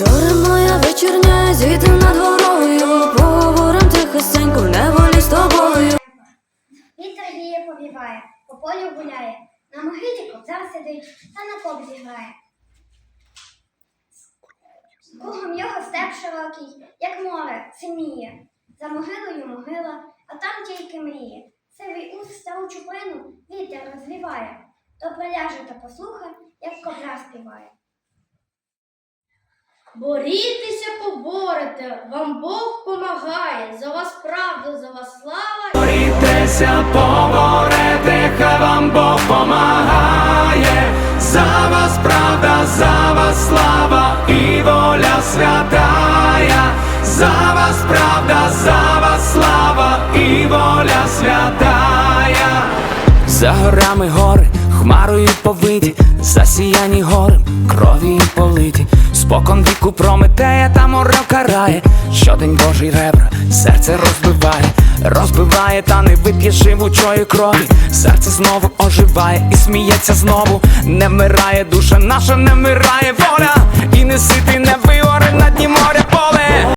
Зоре моя вечірня, звідти над горою, Поговорим тихостенько, в неволі з тобою. Вітер діє повіває, по полю гуляє, на могилі кобзар сидить, та на кобзі грає. Кругом його степ широкий, як море, синіє. За могилою могила, а там тільки мріє. Сивий уст стару чуприну вітер розліває, То приляже та послуха, як кобра співає. Борітеся, поборете, вам Бог помагає, за вас правда, за вас слава. Борітеся, поборете, хай вам Бог помагає. За вас правда, за вас слава і воля святая. За вас правда, за вас слава і воля святая. За горами гори, хмарою повиті, засіяні гори, крові политі. Спокон віку прометея та морок карає. Щодень Божий ребра, серце розбиває, розбиває, та не вип'є живучої крові. Серце знову оживає і сміється знову. Не вмирає душа наша, не вмирає воля. І не ситий,